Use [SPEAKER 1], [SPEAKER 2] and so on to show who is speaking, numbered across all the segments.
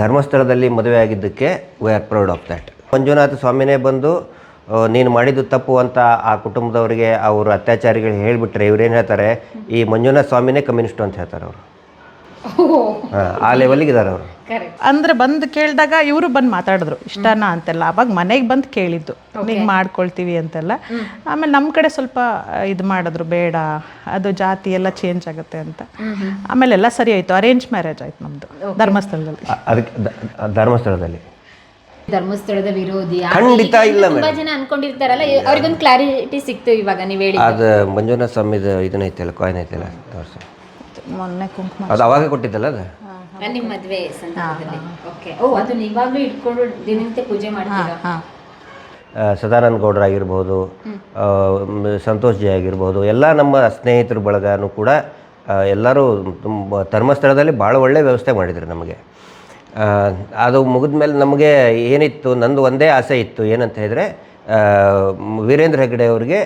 [SPEAKER 1] ಧರ್ಮಸ್ಥಳದಲ್ಲಿ ಮದುವೆ ಆಗಿದ್ದಕ್ಕೆ we are proud of that Manjunatha ಸ್ವಾಮಿನೇ ಬಂದು ನೀನು ಮಾಡಿದ್ದು ತಪ್ಪು ಅಂತ ಆ ಕುಟುಂಬದವರಿಗೆ ಅವರು ಅತ್ಯಾಚಾರಿಗಳು ಹೇಳಿಬಿಟ್ರೆ ಇವ್ರೇನು ಹೇಳ್ತಾರೆ? ಈ ಮಂಜುನಾಥ ಸ್ವಾಮಿನೇ ಕಮ್ಯುನಿಸ್ಟು ಅಂತ ಹೇಳ್ತಾರೆ ಅವರು. ಹಾಂ ಆ ಲೆವೆಲ್ಗೆ ಇದ್ದಾರೆ ಅವರು.
[SPEAKER 2] ಅಂದ್ರೆ ಬಂದು ಕೇಳಿದಾಗ ಇವರು ಬಂದು ಮಾತಾಡಿದ್ರು ಇಷ್ಟನಾ? ಅಂತೆಲ್ಲ. ಅವಾಗ ಮನೆಗೆ ಬಂದು ಕೇಳಿದ್ದು ಹಿಂಗೆ ಮಾಡ್ಕೊಳ್ತೀವಿ ಅಂತೆಲ್ಲ. ಆಮೇಲೆ ನಮ್ಮ ಕಡೆ ಸ್ವಲ್ಪ ಇದು ಮಾಡಿದ್ರು ಬೇಡ ಅದು ಜಾತಿ ಎಲ್ಲ ಚೇಂಜ್ ಆಗುತ್ತೆ ಅಂತ. ಆಮೇಲೆ ಎಲ್ಲ ಸರಿ ಆಯ್ತು ಅರೇಂಜ್ ಮ್ಯಾರೇಜ್ ಆಯ್ತು ನಮ್ದು ಧರ್ಮಸ್ಥಳದಲ್ಲಿ.
[SPEAKER 1] ಅದಕ್ಕೆ ಧರ್ಮಸ್ಥಳದಲ್ಲಿ.
[SPEAKER 3] ಧರ್ಮಸ್ಥಳದ ವಿರೋಧಿ
[SPEAKER 1] ಖಂಡಿತ ಇಲ್ಲ
[SPEAKER 3] ತುಂಬಾ ಜನ ಅನ್ಕೊಂಡಿರ್ತಾರಲ್ಲ ಅವ್ರಿಗೊಂದು ಕ್ಲಾರಿಟಿ ಸಿಕ್ತು ಇವಾಗ ನೀವು ಹೇಳಿ
[SPEAKER 1] ಅದು ಮಂಜುನಾಥ ಸ್ವಾಮಿದು ಇದನ್ನ ಐತಲ್ಲ ಕಾಯಿನ್ ಐತಲ್ಲ ತೋರಿಸಿ.
[SPEAKER 2] ಮೊನ್ನೆ ಕುಂಕುಮ.
[SPEAKER 1] ಅದು ಅವಾಗ ಕೊಟ್ಟಿದ್ದಲ್ಲ ಅದು?
[SPEAKER 3] ನಿಮ್ಮ ಮದುವೆ ಸಂದರ್ಭದಲ್ಲಿ. ಓಕೆ ಓ ಅದನ್ನ ಇವಾಗ್ಲೂ ಇಟ್ಕೊಂಡು ದಿನನಿತ್ಯ ಪೂಜೆ ಮಾಡ್ತೀರಾ?
[SPEAKER 1] ಸದಾನಂದ ಗೌಡ್ರಾಗಿರ್ಬೋದು ಸಂತೋಷ್ ಜಿ ಆಗಿರ್ಬೋದು ಎಲ್ಲ ನಮ್ಮ ಸ್ನೇಹಿತರ ಬಳಗನೂ ಕೂಡ ಎಲ್ಲರೂ ತುಂಬ ಧರ್ಮಸ್ಥಳದಲ್ಲಿ ಭಾಳ ಒಳ್ಳೆ ವ್ಯವಸ್ಥೆ ಮಾಡಿದ್ರು ನಮಗೆ. ಅದು ಮುಗಿದ ಮೇಲೆ ನಮಗೆ ಏನಿತ್ತು ನಂದು ಒಂದೇ ಆಸೆ ಇತ್ತು ಏನಂತ ಹೇಳಿದರೆ ವೀರೇಂದ್ರ ಹೆಗ್ಗಡೆ ಅವರಿಗೆ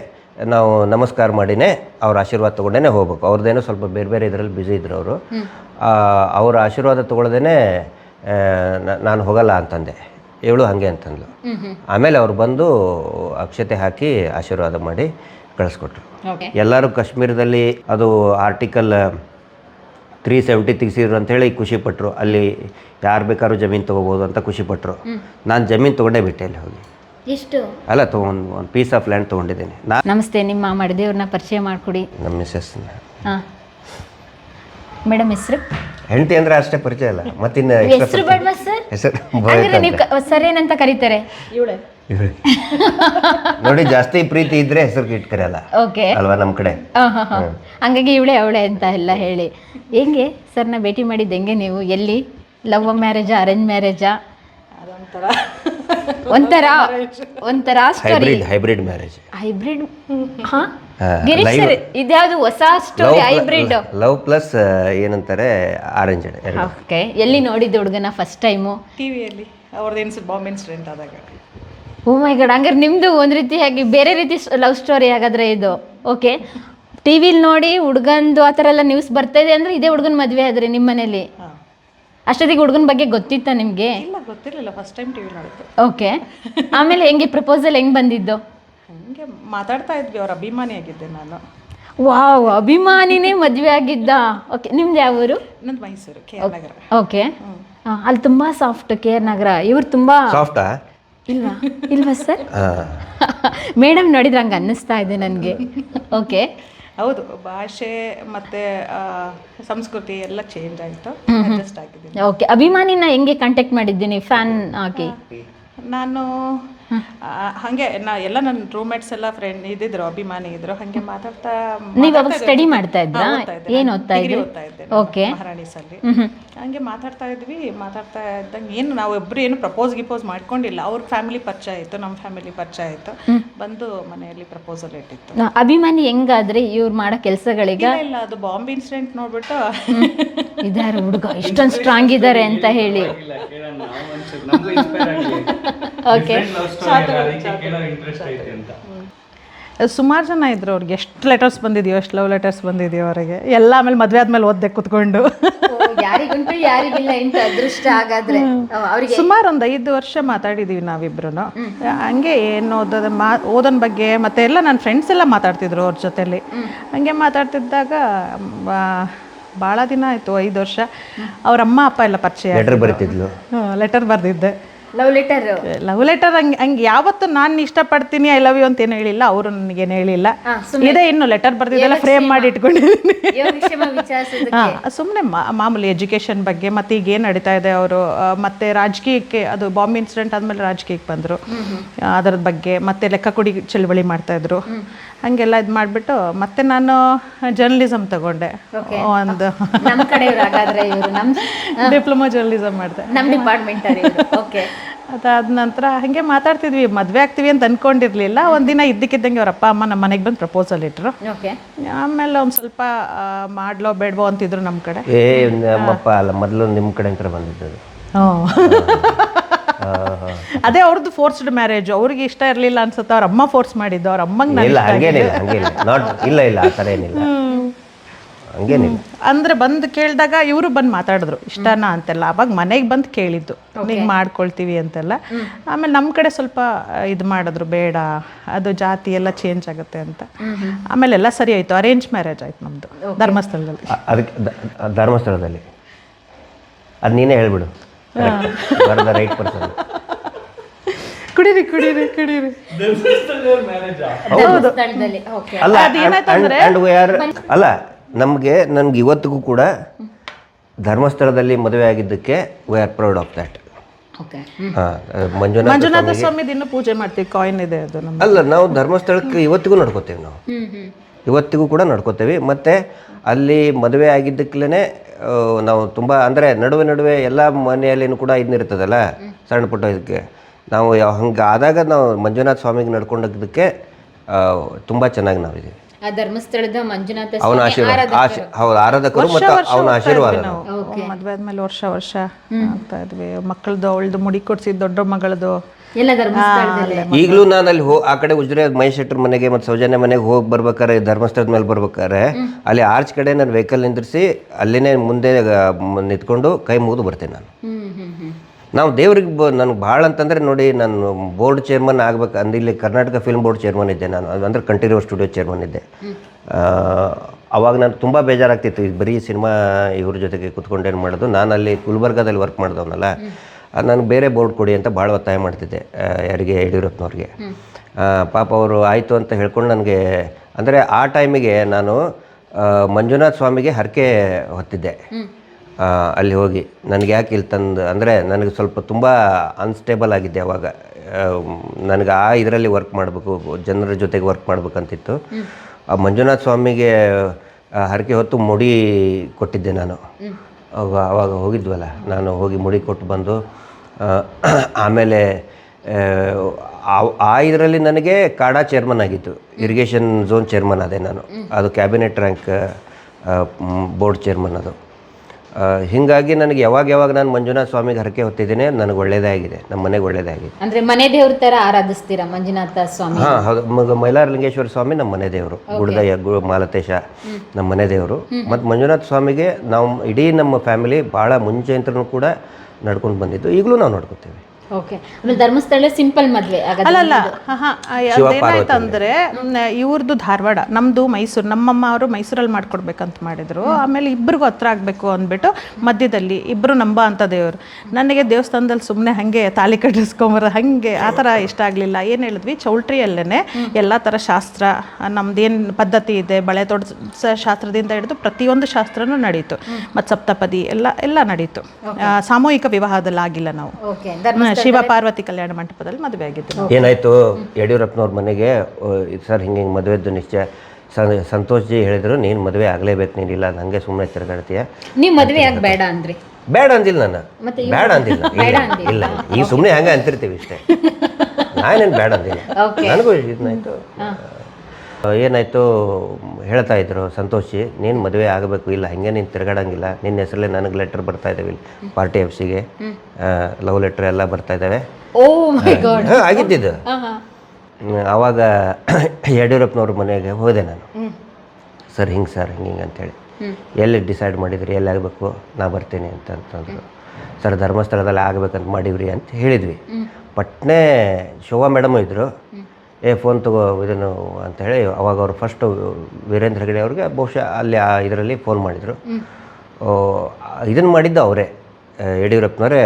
[SPEAKER 1] ನಾವು ನಮಸ್ಕಾರ ಮಾಡಿನೇ ಅವ್ರ ಆಶೀರ್ವಾದ ತೊಗೊಂಡೇ ಹೋಗ್ಬೇಕು. ಅವ್ರದ್ದೇನೋ ಸ್ವಲ್ಪ ಬೇರೆ ಬೇರೆ ಇದರಲ್ಲಿ ಬ್ಯುಸಿ ಇದ್ರು ಅವರು. ಅವರ ಆಶೀರ್ವಾದ ತೊಗೊಳ್ದೇನೆ ನಾನು ಹೋಗಲ್ಲ ಅಂತಂದೆ. ಇವಳು ಹಾಗೆ ಅಂತಂದ್ಲು. ಆಮೇಲೆ ಅವ್ರು ಬಂದು ಅಕ್ಷತೆ ಹಾಕಿ ಆಶೀರ್ವಾದ ಮಾಡಿ ಕಳಿಸ್ಕೊಟ್ರು. ಎಲ್ಲರೂ ಕಾಶ್ಮೀರದಲ್ಲಿ ಅದು ಆರ್ಟಿಕಲ್ ತ್ರೀ ಸೆವೆಂಟಿ ಹೇಳಿ ಅಂತೇಳಿ ಖುಷಿಪಟ್ಟರು ಅಲ್ಲಿ ಯಾರು ಬೇಕಾದ್ರೂ ಜಮೀನು ತೊಗೋಬೋದು ಅಂತ ಖುಷಿಪಟ್ಟರು ನಾನು ಜಮೀನು ತೊಗೊಂಡೇ ಬಿಟ್ಟೆ ಅಲ್ಲಿ ಹೋಗಿ.
[SPEAKER 3] ಎಷ್ಟು?
[SPEAKER 1] ಅಲ್ಲ ತೊಗೊಂಡು ಒಂದು ಪೀಸ್ ಆಫ್ ಲ್ಯಾಂಡ್ ತೊಗೊಂಡಿದ್ದೀನಿ. ನಾ
[SPEAKER 3] ನಮಸ್ತೆ ನಿಮ್ಮ ಮಡದೇವ್ರನ್ನ ಪರಿಚಯ ಮಾಡ್ಕೊಡಿ.
[SPEAKER 1] ನಮ್ಮ ಮಿಸ್ಸಸ್
[SPEAKER 3] ಹಾ. ಮೇಡಮ್ ಹೆಸರು?
[SPEAKER 1] ಹೆಂಡತಿ ಅಂದ್ರೆ ಅಷ್ಟೇ ಪರಿಚಯ ಅಲ್ಲ ಮತ್ತಿನ್ನ
[SPEAKER 3] ಹೆಸರು ಬೇಡವಾ ಸರ್
[SPEAKER 1] ಹೆಸರು
[SPEAKER 3] ಅಂದ್ರೆ ನೀವು ಸರ್ ಏನಂತ ಕರೀತಾರೆ.
[SPEAKER 2] ಇವಳೆ.
[SPEAKER 1] ನೋಡಿ ಜಾಸ್ತಿ ಪ್ರೀತಿ ಇದ್ರೆ ಹೆಸರು ಇಟ್ಕರಲ್ಲ
[SPEAKER 3] ಓಕೆ.
[SPEAKER 1] ಅಲ್ವಾ ನಮ್ಮ ಕಡೆ?
[SPEAKER 3] ಹಂಗಾಗಿ ಇವಳೆ ಅವಳೆ ಅಂತ ಎಲ್ಲ ಹೇಳಿ. ಹೆಂಗೆ ಸರ್ನ ಭೇಟಿ ಮಾಡಿದ್ದು ಹೆಂಗೆ ನೀವು? ಎಲ್ಲಿ? ಲವ್ ಮ್ಯಾರೇಜಾ ಅರೇಂಜ್ ಮ್ಯಾರೇಜಾ
[SPEAKER 2] ಅದೊಂಥರ.
[SPEAKER 3] ಒಂಥರ ಒಂಥರ story
[SPEAKER 1] hybrid hybrid marriage
[SPEAKER 3] hybrid ಹಾ? ಗಿರೀಶ್
[SPEAKER 1] live-
[SPEAKER 3] ಸರ್ ಇದ್ಯಾವುದು ಹೊಸ ಸ್ಟೋರಿ ಹೈಬ್ರಿಡ್
[SPEAKER 1] ಲವ್ ಪ್ಲಸ್ ಏನಂತಾರೆ ಅರೇಂಜ್ಡ್
[SPEAKER 3] ಓಕೆ ಎಲ್ಲಿ ನೋಡಿದ್ದು ಹುಡುಗನ ಫಸ್ಟ್ ಟೈಮು
[SPEAKER 2] ಟಿವಿಯಲ್ಲಿ ಅವ್ರದ್ದು ಇನ್ಸ್ ಬಾಂಬ್ ಇನ್ಸಿಡೆಂಟ್ ಆದಾಗ.
[SPEAKER 3] ಓ ಮೈ ಗಡ್ ಹಂಗಾರೆ ನಿಮ್ಮದು ಒಂದು ರೀತಿಯಾಗಿ ಬೇರೆ ರೀತಿ ಲವ್ ಸ್ಟೋರಿ ಹಾಗಾದ್ರೆ ಇದು. ಓಕೆ ಟಿವಿಲಿ ನೋಡಿ ಹುಡುಗಂದು ಆ ಥರ ಎಲ್ಲ ನ್ಯೂಸ್ ಬರ್ತಾ ಇದೆ ಅಂದರೆ ಇದೇ ಹುಡುಗನ ಮದುವೆ ಆದ್ರೆ ನಿಮ್ಮ ಮನೇಲಿ?
[SPEAKER 2] ಹಾಂ.
[SPEAKER 3] ಅಷ್ಟೊತ್ತಿಗೆ ಹುಡುಗನ ಬಗ್ಗೆ ಗೊತ್ತಿತ್ತಾ ನಿಮಗೆ?
[SPEAKER 2] ಇಲ್ಲ ಗೊತ್ತಿರಲಿಲ್ಲ. ಫಸ್ಟ್ ಟೈಮ್ ಟಿ ವಿ ನೋಡಿದ್ದು.
[SPEAKER 3] ಓಕೆ ಆಮೇಲೆ ಹೆಂಗೆ ಪ್ರಪೋಸಲ್ ಹೆಂಗೆ ಬಂದಿದ್ದು?
[SPEAKER 2] ಹಂಗೆ ಮಾತಾಡ್ತಾ ಇದ್ವಿ ಅವ್ರ ಅಭಿಮಾನಿ ಆಗಿದ್ದೆ ನಾನು.
[SPEAKER 3] ವಾವ್ ಅಭಿಮಾನಿನೇ ಮದುವೆ ಆಗಿದ್ದ. ಓಕೆ ನಿಮ್ದು ಯಾವ ಊರು?
[SPEAKER 2] ನಂದು Mysuru K R Nagara.
[SPEAKER 3] Okay ಅಲ್ಲಿ ತುಂಬ ಸಾಫ್ಟ್ ಕೆ ಆರ್ ನಗರ. ಇವ್ರು ತುಂಬ
[SPEAKER 1] ಸಾಫ್ಟಾ
[SPEAKER 3] ಇಲ್ವಾ? ಇಲ್ವಾ ಸರ್ ಮೇಡಮ್ ನೋಡಿದ್ರೆ ಹಂಗೆ ಅನ್ನಿಸ್ತಾ ಇದೆ ನನಗೆ. ಓಕೆ
[SPEAKER 2] ಹೌದು ಭಾಷೆ ಮತ್ತೆ ಸಂಸ್ಕೃತಿ ಎಲ್ಲ ಚೇಂಜ್ ಆಯಿತು ಅಡ್ಜಸ್ಟ್ ಆಗಿದ್ದೀನಿ.
[SPEAKER 3] ಓಕೆ ಅಭಿಮಾನಿನ ಹೆಂಗೆ ಕಾಂಟ್ಯಾಕ್ಟ್ ಮಾಡಿದ್ದೀನಿ ಫ್ಯಾನ್ ಆಗಿ?
[SPEAKER 2] ನಾನು ಹಂಗೆ ನಾ ಎಲ್ಲ ನನ್ನ ರೂಮ್ಮೇಟ್ಸ್ ಎಲ್ಲ ಫ್ರೆಂಡ್ ಇದ್ದಿದ್ರು ಅಭಿಮಾನಿ ಇದ್ರು ಹಂಗೆ ಮಾತಾಡ್ತಾ
[SPEAKER 3] ನೀವು ಅವಾಗ ಸ್ಟಡಿ ಮಾಡ್ತಾ ಇದ್ರಾ? ಏನು ಓದ್ತಾ ಇದ್ರಿ?
[SPEAKER 2] ಇದ್ದೆ
[SPEAKER 3] ಓಕೆ
[SPEAKER 2] ಮಹಾರಾಣಿಸಲ್ಲಿ. ಹಂಗೆ ಮಾತಾಡ್ತಾ ಇದ್ವಿ ಮಾತಾಡ್ತಾ ಇದ್ದಂಗೆ ಏನು ನಾವು ಒಬ್ರು ಏನು ಪ್ರಪೋಸ್ ಗಿಪೋಸ್ ಮಾಡ್ಕೊಂಡಿಲ್ಲ. ಅವ್ರ ಫ್ಯಾಮಿಲಿ ಪರಿಚಯ ಇತ್ತು ನಮ್ಮ ಫ್ಯಾಮಿಲಿ ಪರಿಚಯ ಆಯಿತು ಬಂದು ಮನೆಯಲ್ಲಿ ಪ್ರಪೋಸಲ್ ಇಟ್ಟಿತ್ತು.
[SPEAKER 3] ಅಭಿಮಾನಿ ಹೆಂಗಾದ್ರೆ ಇವ್ರು ಮಾಡೋ ಕೆಲಸಗಳಿಗೆ?
[SPEAKER 2] ಇಲ್ಲ ಇಲ್ಲ ಅದು ಬಾಂಬ್ ಇನ್ಸಿಡೆಂಟ್ ನೋಡ್ಬಿಟ್ಟು
[SPEAKER 3] ಇದಾರೆ ಹುಡುಗ ಇಷ್ಟೊಂದು ಸ್ಟ್ರಾಂಗ್ ಇದ್ದಾರೆ ಅಂತ ಹೇಳಿ. ಓಕೆ
[SPEAKER 2] ಸುಮಾರು ಜನ ಇದ್ರು ಅವ್ರಿಗೆ. ಎಷ್ಟು ಲೆಟರ್ಸ್ ಬಂದಿದೆಯೋ ಎಷ್ಟು ಲವ್ ಲೆಟರ್ಸ್ ಬಂದಿದೆಯೋ ಅವರಿಗೆ. ಎಲ್ಲ ಆಮೇಲೆ ಮದುವೆ ಆದ್ಮೇಲೆ ಓದ್ದೆ ಕುತ್ಕೊಂಡು.
[SPEAKER 3] ಯಾರಿಗುಂಟು ಯಾರಿಗಿಲ್ಲ ಇಂಥ ಅದೃಷ್ಟ ಹಾಗಾದ್ರೆ. ಅವ್ರಿಗೆ
[SPEAKER 2] ಸುಮಾರು ಒಂದು ಐದು ವರ್ಷ ಮಾತಾಡಿದೀವಿ ನಾವಿಬ್ರು ಹಂಗೆ ಏನು ಓದೋದ ಮಾ ಓದೋನ್ ಬಗ್ಗೆ ಮತ್ತೆ ಎಲ್ಲ ನನ್ನ ಫ್ರೆಂಡ್ಸ್ ಎಲ್ಲ ಮಾತಾಡ್ತಿದ್ರು ಅವ್ರ ಜೊತೆಲಿ. ಹಂಗೆ ಮಾತಾಡ್ತಿದ್ದಾಗ ಭಾಳ ದಿನ ಆಯಿತು ಐದು ವರ್ಷ. ಅವ್ರ ಅಮ್ಮ ಅಪ್ಪ ಎಲ್ಲ ಪರಿಚಯ
[SPEAKER 1] ಲೆಟರ್ ಬರ್ತಿದ್ಲು.
[SPEAKER 2] ಲೆಟರ್ ಬರೆದಿದ್ದೆ.
[SPEAKER 3] ಲವ್ ಲೆಟರ್
[SPEAKER 2] ಲವ್ ಲೆಟರ್ ಹಂಗೆ ಹಂಗೆ ಯಾವತ್ತು ನಾನು ಇಷ್ಟಪಡ್ತೀನಿ ಐ ಲವ್ ಯು ಅಂತ ಏನು ಹೇಳಿಲ್ಲ ಅವರು ನನಗೇನು ಹೇಳಿಲ್ಲ. ಇದೇ ಇನ್ನು ಲೆಟರ್ ಬರ್ದಿದ್ದೆಲ್ಲ ಫ್ರೇಮ್ ಮಾಡಿ ಇಟ್ಕೊಂಡಿದ್ದೀನಿ. ಹಾಂ ಸುಮ್ಮನೆ ಮಾಮೂಲಿ ಎಜುಕೇಷನ್ ಬಗ್ಗೆ ಮತ್ತೆ ಈಗ ಏನು ನಡೀತಾ ಇದೆ ಅವರು ಮತ್ತೆ ರಾಜಕೀಯಕ್ಕೆ ಅದು ಬಾಂಬ್ ಇನ್ಸಿಡೆಂಟ್ ಆದಮೇಲೆ ರಾಜಕೀಯಕ್ಕೆ ಬಂದರು. ಅದರ ಬಗ್ಗೆ ಮತ್ತೆ ಲೆಕ್ಕ ಕೊಡಿ ಚಳವಳಿ ಮಾಡ್ತಾ ಇದ್ರು. ಹಂಗೆಲ್ಲ ಇದು ಮಾಡಿಬಿಟ್ಟು ಮತ್ತೆ ನಾನು ಜರ್ನಲಿಸಮ್ ತಗೊಂಡೆ. ಒಂದು
[SPEAKER 3] ನಮ್ಮ ಕಡೆಯವ್ರು ಹಾಗಾದ್ರೆ ಇವರು ನಮ್
[SPEAKER 2] ಡಿಪ್ಲೊಮಾ ಜರ್ನಲಿಸಮ್ ಮಾಡಿದೆ.
[SPEAKER 3] ನಮ್ಮ ಡಿಪಾರ್ಟ್ಮೆಂಟ್ ಓಕೆ
[SPEAKER 2] ಅದಾದ ನಂತರ ಹಾಗೆ ಮಾತಾಡ್ತಿದ್ವಿ. ಮದುವೆ ಆಗ್ತೀವಿ ಅಂತ ಅನ್ಕೊಂಡಿರ್ಲಿಲ್ಲ. ಒಂದಿನ ಇದ್ದಕ್ಕಿದ್ದಂಗೆ ಅವ್ರ ಅಪ್ಪ ಅಮ್ಮ ನಮ್ಮ ಮನೆಗೆ ಬಂದು ಪ್ರಪೋಸಲ್ ಇಟ್ರು.
[SPEAKER 3] ಓಕೆ
[SPEAKER 2] ಆಮೇಲೆ ಒಂದು ಸ್ವಲ್ಪ ಮಾಡ್ಲೋ ಬೇಡವೋ ಅಂತಿದ್ರು ನಮ್ಮ ಕಡೆ.
[SPEAKER 1] ಏ ನಮ್ಮಪ್ಪ ಅಲ್ಲ ಮೊದಲು ನಿಮ್ಮ ಕಡೆ ಅಂತ ಬಂದಿದ್ದು
[SPEAKER 2] ಅದೇ ಅವ್ರದ್ದು ಫೋರ್ಸ್ಡ್ ಮ್ಯಾರೇಜ್ ಅವ್ರಿಗೆ ಇಷ್ಟ ಇರಲಿಲ್ಲ ಅನ್ಸುತ್ತೆ. ಅವ್ರ ಅಮ್ಮ ಫೋರ್ಸ್ ಮಾಡಿದ್ದು. ಅವ್ರ ಅಮ್ಮಂಗೆ
[SPEAKER 1] ಇಲ್ಲ ಹಂಗೇನಿಲ್ಲ ಹಂಗೇನಿಲ್ಲ. ನಾಟ್ ಇಲ್ಲ ಇಲ್ಲ ಆ ಥರ ಏನಿಲ್ಲ. ಹಂಗೇನಿಲ್ಲ.
[SPEAKER 2] ಅಂದ್ರೆ ಬಂದು ಕೇಳಿದಾಗ ಇವರು ಬಂದು ಮಾತಾಡಿದ್ರು. ಇಷ್ಟನಾ ಅಂತೆಲ್ಲ. ಅವಾಗ ಮನೆಗೆ ಬಂದು ಕೇಳಿದ್ದು. ನೀವು ಮಾಡ್ಕೊಳ್ತೀವಿ ಅಂತೆಲ್ಲ. ಆಮೇಲೆ ನಮ್ಮ ಕಡೆ ಸ್ವಲ್ಪ ಇದು ಮಾಡಿದ್ರು. ಬೇಡ ಅದು ಜಾತಿ ಎಲ್ಲ ಚೇಂಜ್ ಆಗುತ್ತೆ ಅಂತ. ಆಮೇಲೆ ಎಲ್ಲ ಸರಿ ಆಯ್ತು. ಅರೇಂಜ್ ಮ್ಯಾರೇಜ್ ಆಯ್ತು ನಮ್ಮದು ಧರ್ಮಸ್ಥಳದಲ್ಲಿ.
[SPEAKER 1] ಅದಕ್ಕೆ ಧರ್ಮಸ್ಥಳದಲ್ಲಿ. ಅದು ನೀನೇ ಹೇಳ್ಬಿಡು. ರೈಟ್ ಪರ್ಸನ್
[SPEAKER 2] ಕುಡೀರಿ ಕುಡೀರಿ ಕುಡೀರಿ.
[SPEAKER 3] ಹೌದು. ಓಕೆ
[SPEAKER 1] ಅಲ್ಲ ವಿ ಆರ್ ಅಲ್ಲ ನಮಗೆ ನನ್ಗೆ ಇವತ್ತಿಗೂ ಕೂಡ ಧರ್ಮಸ್ಥಳದಲ್ಲಿ ಮದುವೆ ಆಗಿದ್ದಕ್ಕೆ we are proud of that Manjunatha
[SPEAKER 2] Manjunatha Swami ಪೂಜೆ ಮಾಡ್ತೀವಿ ಕಾಯಿನ್ ಇದೆ ಅದು ನಮ್ಮ
[SPEAKER 1] ಅಲ್ಲ ನಾವು ಧರ್ಮಸ್ಥಳಕ್ಕೆ ಇವತ್ತಿಗೂ ನಡ್ಕೋತೇವೆ ನಾವು. ಇವತ್ತಿಗೂ ಕೂಡ ನಡ್ಕೋತೇವೆ. ಮತ್ತು ಅಲ್ಲಿ ಮದುವೆ ಆಗಿದ್ದಕ್ಕಲೇ ನಾವು ತುಂಬ ಅಂದರೆ ನಡುವೆ ನಡುವೆ ಎಲ್ಲ ಮನೆಯಲ್ಲಿನೂ ಕೂಡ ಇದನ್ನಿರ್ತದಲ್ಲ ಸಣ್ಣ ಪುಟ್ಟ ಇದಕ್ಕೆ. ನಾವು ಯಾವ ಹಂಗೆ ಆದಾಗ ನಾವು ಮಂಜುನಾಥ ಸ್ವಾಮಿಗೆ ನಡ್ಕೊಂಡಿದ್ದಕ್ಕೆ ತುಂಬ ಚೆನ್ನಾಗಿ ನಾವಿದ್ದೀವಿ.
[SPEAKER 3] ಧರ್ಮಸ್ಥಳದ ಮಂಜುನಾಥ
[SPEAKER 1] ಅವನ ಆಶೀರ್ವಾದ. ಆಶೀ ಹೌದು ಆರಾಧಕರು ಮತ್ತು ಅವನ ಆಶೀರ್ವಾದ ನಾವು.
[SPEAKER 2] ಮದುವೆ ಆದ್ಮೇಲೆ ವರ್ಷ ವರ್ಷ ಆಗ್ತಾ ಇದ್ವಿ. ಮಕ್ಕಳದು ಅವಳದು ಮುಡಿ ಕೊಡ್ಸಿ ದೊಡ್ಡ ಮಗಳದು.
[SPEAKER 3] ಎಲ್ಲ ಧರ್ಮಸ್ಥಳದಲ್ಲಿ.
[SPEAKER 1] ಈಗಲೂ ನಾನು ಅಲ್ಲಿ ಹೋ ಆ ಕಡೆ ಉಜ್ರೆ ಮಹೇಶ್ ಶೆಟ್ಟರ್ ಮನೆಗೆ ಮತ್ತು ಸೌಜನ್ಯ ಮನೆಗೆ ಹೋಗಿ ಬರ್ಬೇಕಾರೆ ಧರ್ಮಸ್ಥಳದ ಮೇಲೆ ಬರ್ಬೇಕಾರೆ ಅಲ್ಲಿ ಆರ್ಚ್ ಕಡೆ ನಾನು ವೆಹಿಕಲ್ ನಿಂದ್ರಿಸಿ ಅಲ್ಲಿನೇ ಮುಂದೆ ಆ, ಮ್- ನಿಂತ್ಕೊಂಡು ಕೈ ಮುಗಿದು ಬರ್ತೇನೆ ನಾನು.
[SPEAKER 3] ಹ್ಮ್ ಹ್ಮ್ ಹ್ಮ್.
[SPEAKER 1] ನಾವು ದೇವ್ರಿಗೆ ಬ ನನಗೆ ಭಾಳ ಅಂತಂದರೆ ನೋಡಿ, ನಾನು ಬೋರ್ಡ್ ಚೇರ್ಮನ್ ಆಗ್ಬೇಕು ಅಂದ್ರೆ ಇಲ್ಲಿ ಕರ್ನಾಟಕ ಫಿಲ್ಮ್ ಬೋರ್ಡ್ ಚೇರ್ಮನ್ ಇದ್ದೆ ನಾನು. ಅದು ಅಂದರೆ ಕಂಟಿನ್ಯೂ ಸ್ಟುಡಿಯೋ ಚೇರ್ಮನ್ ಇದ್ದೆ. ಅವಾಗ ನಾನು ತುಂಬ ಬೇಜಾರಾಗ್ತಿತ್ತು. ಬರೀ ಸಿನಿಮಾ ಇವ್ರ ಜೊತೆಗೆ ಕುತ್ಕೊಂಡು ಏನು ಮಾಡೋದು? ನಾನು ಅಲ್ಲಿ ಗುಲ್ಬರ್ಗಾದಲ್ಲಿ ವರ್ಕ್ ಮಾಡಿದವನಲ್ಲ. ನಾನು ಬೇರೆ ಬೋರ್ಡ್ ಕೊಡಿ ಅಂತ ಭಾಳ ಒತ್ತಾಯ ಮಾಡ್ತಿದ್ದೆ ಯಾರಿಗೆ, ಯಡಿಯೂರಪ್ಪನವ್ರಿಗೆ. ಪಾಪ ಅವರು ಆಯಿತು ಅಂತ ಹೇಳ್ಕೊಂಡು ನನಗೆ, ಅಂದರೆ ಆ ಟೈಮಿಗೆ ನಾನು ಮಂಜುನಾಥ್ ಸ್ವಾಮಿಗೆ ಹರಕೆ ಹೊತ್ತಿದ್ದೆ. ಅಲ್ಲಿ ಹೋಗಿ. ನನಗೆ ಯಾಕೆ ಇಲ್ಲಿ ತಂದು ಅಂದರೆ ನನಗೆ ಸ್ವಲ್ಪ ತುಂಬ ಅನ್ಸ್ಟೇಬಲ್ ಆಗಿದ್ದೆ ಅವಾಗ. ನನಗೆ ಆ ಇದರಲ್ಲಿ ವರ್ಕ್ ಮಾಡಬೇಕು ಜನರ ಜೊತೆಗೆ ವರ್ಕ್ ಮಾಡಬೇಕಂತಿತ್ತು. ಆ ಮಂಜುನಾಥ ಸ್ವಾಮಿಗೆ ಹರಕೆ ಹೊತ್ತು ಮುಡಿ ಕೊಟ್ಟಿದ್ದೆ ನಾನು. ಅವಾಗ ಹೋಗಿದ್ವಲ್ಲ ನಾನು ಹೋಗಿ ಮುಡಿ ಕೊಟ್ಟು ಬಂದು ಆಮೇಲೆ ಆ, ಇದರಲ್ಲಿ ನನಗೆ ಕಾಡಾ ಚೇರ್ಮನ್ ಆಗಿತ್ತು. ಇರಿಗೇಷನ್ ಝೋನ್ ಚೇರ್ಮನ್ ಅದೇ ನಾನು. ಅದು ಕ್ಯಾಬಿನೆಟ್ ರ್ಯಾಂಕ್ ಬೋರ್ಡ್ ಚೇರ್ಮನ್ ಅದು. ಹೀಗಾಗಿ ನನಗೆ ಯಾವಾಗ ಯಾವಾಗ ನಾನು ಮಂಜುನಾಥ ಸ್ವಾಮಿಗೆ ಹರಕೆ ಹೊತ್ತಿದ್ದೀನಿ ನನಗೆ ಒಳ್ಳೇದೇ ಆಗಿದೆ. ನಮ್ಮ ಮನೆಗೆ ಒಳ್ಳೇದೇ ಆಗಿದೆ.
[SPEAKER 3] ಅಂದ್ರೆ ಮನೆ ದೇವ್ರ ತರ ಆರಾಧಿಸ್ತೀರಾ ಮಂಜುನಾಥ ಸ್ವಾಮಿ?
[SPEAKER 1] ಹಾ ಹೌದು ಮ- ಮೈಲಾರಲಿಂಗೇಶ್ವರ ಸ್ವಾಮಿ ನಮ್ಮ ಮನೆ ದೇವರು. ಗುಡದ ಗು ಮಾಲತೇಶ ನಮ್ಮ ಮನೆ ದೇವರು. ಮತ್ತು ಮಂಜುನಾಥ ಸ್ವಾಮಿಗೆ ನಾವು ಇಡೀ ನಮ್ಮ ಫ್ಯಾಮಿಲಿ ಭಾಳ ಮುಂಚೆಯಿಂದನೂ ಕೂಡ ನಡ್ಕೊಂಡು ಬಂದಿದ್ದು. ಈಗಲೂ ನಾವು ನೋಡ್ಕೊತೀವಿ.
[SPEAKER 3] ಓಕೆ ಆಮೇಲೆ ಧರ್ಮಸ್ಥಳ ಸಿಂಪಲ್ ಮದ್ವೆ ಹಾಗಾದ್ರೆ
[SPEAKER 2] ಅಲ್ಲಲ್ಲ ಅದೇನಾಯ್ತು ಅಂದ್ರೆ ಇವ್ರದ್ದು ಧಾರವಾಡ ನಮ್ದು ಮೈಸೂರು ನಮ್ಮಮ್ಮ ಅವರು ಮೈಸೂರಲ್ಲಿ ಮಾಡ್ಕೊಡ್ಬೇಕಂತ ಮಾಡಿದ್ರು. ಆಮೇಲೆ ಇಬ್ರಿಗೂ ಹತ್ರ ಆಗಬೇಕು ಅಂದ್ಬಿಟ್ಟು ಮಧ್ಯದಲ್ಲಿ ಇಬ್ರು ನಂಬ ಅಂತ ದೇವರು. ನನಗೆ ದೇವಸ್ಥಾನದಲ್ಲಿ ಸುಮ್ಮನೆ ಹಂಗೆ ತಾಲಿ ಕಟ್ಟಿಸ್ಕೊಂಬರ ಹಂಗೆ ಆ ಥರ ಇಷ್ಟ ಆಗಲಿಲ್ಲ. ಏನು ಹೇಳಿದ್ವಿ? ಚೌಲ್ಟ್ರಿಯಲ್ಲೇ ಎಲ್ಲ ಥರ ಶಾಸ್ತ್ರ ನಮ್ದೇನು ಪದ್ಧತಿ ಇದೆ ಬಳೆ ತೊಡ್ಸ ಶಾಸ್ತ್ರದಿಂದ ಹಿಡಿದು ಪ್ರತಿಯೊಂದು ಶಾಸ್ತ್ರನೂ ನಡೀತು. ಮತ್ತು ಸಪ್ತಪದಿ ಎಲ್ಲ ಎಲ್ಲ ನಡೀತು. ಆ, ಸಾಮೂಹಿಕ ವಿವಾಹದಲ್ಲಿ ಆಗಿಲ್ಲ ನಾವು. ಶಿವ ಪಾರ್ವತಿ ಕಲ್ಯಾಣ ಮಂಟಪದಲ್ಲಿ ಮದುವೆ ಆಗಿದ್ದು
[SPEAKER 1] ಏನಾಯ್ತು? ಯಡಿಯೂರಪ್ಪನವ್ರ ಮನೆಗೆ ಸರ್ ಹಿಂಗೆ ಹಿಂಗೆ ಮದುವೆದ್ದು ನಿಶ್ಚಯ. ಸ- ಸಂತೋಷ್ ಜಿ ಹೇಳಿದ್ರು ನೀನು ಮದುವೆ ಆಗಲೇಬೇಕು ನೀನಿಲ್ಲ ಅದು ಹಂಗೆ ಸುಮ್ಮನೆ ತಿರ್ಗಾಡ್ತೀಯ?
[SPEAKER 3] ನೀವ್ ಮದುವೆ ಯಾಕೆ ಬೇಡ ಅಂದ್ರಿ?
[SPEAKER 1] ಬೇಡ ಅಂದಿಲ್ಲ ನಾನು.
[SPEAKER 3] ಮತ್ತೆ
[SPEAKER 1] ಬೇಡ ಅಂದಿಲ್ಲ. ಇಲ್ಲ, ಇಲ್ಲ. ಈಗ ಸುಮ್ಮನೆ ಹಂಗೆ ಅಂತಿರ್ತೀವಿ ಇಷ್ಟೇ. ನಾನೇನು ಬೇಡ ಅಂದಿಲ್ಲ. ನನಗೂ ಇದನ್ನಾಯ್ತು ಏನಾಯ್ತು ಹೇಳ್ತಾ ಇದ್ರು ಸಂತೋಷಿ ನೀನು ಮದುವೆ ಆಗಬೇಕು ಇಲ್ಲ ಹಂಗೆ ನೀನು ತಿರುಗಾಡಂಗಿಲ್ಲ. ನಿನ್ನ ಹೆಸರಲ್ಲೇ ನನಗೆ ಲೆಟರ್ ಬರ್ತಾ ಇದ್ದಾವೆ ಇಲ್ಲಿ ಪಾರ್ಟಿ ಎಫ್ಸಿಗೆ ಲವ್ ಲೆಟ್ರ್ ಎಲ್ಲ ಬರ್ತಾ ಇದ್ದಾವೆ ಆಗಿದ್ದಿದ್ದು. ಆವಾಗ ಯಡಿಯೂರಪ್ಪನವ್ರ ಮನೆಗೆ ಹೋದೆ ನಾನು. ಸರ್ ಹಿಂಗೆ ಸರ್ ಹಿಂಗೆ ಹಿಂಗೆ ಅಂತೇಳಿ. ಎಲ್ಲಿ ಡಿಸೈಡ್ ಮಾಡಿದ್ರಿ ಎಲ್ಲಿ ಆಗಬೇಕು? ನಾ ಬರ್ತೀನಿ ಅಂತಂತಂದ್ರು ಸರ್ ಧರ್ಮಸ್ಥಳದಲ್ಲಿ ಆಗಬೇಕಂತ ಮಾಡಿವ್ರಿ ಅಂತ ಹೇಳಿದ್ವಿ. ಪಟ್ನೆ ಶೋಭಾ ಮೇಡಮ್ ಇದ್ದರು ಏ ಫೋನ್ ತಗೋ ಇದನ್ನು ಅಂತ ಹೇಳಿ ಅವಾಗ ಅವರು ಫಸ್ಟು ವೀರೇಂದ್ರ ಹೆಗಡೆ ಅವ್ರಿಗೆ ಬಹುಶಃ ಅಲ್ಲಿ ಆ ಇದರಲ್ಲಿ ಫೋನ್ ಮಾಡಿದರು. ಇದನ್ನು ಮಾಡಿದ್ದು ಅವರೇ. ಯಡಿಯೂರಪ್ಪನವರೇ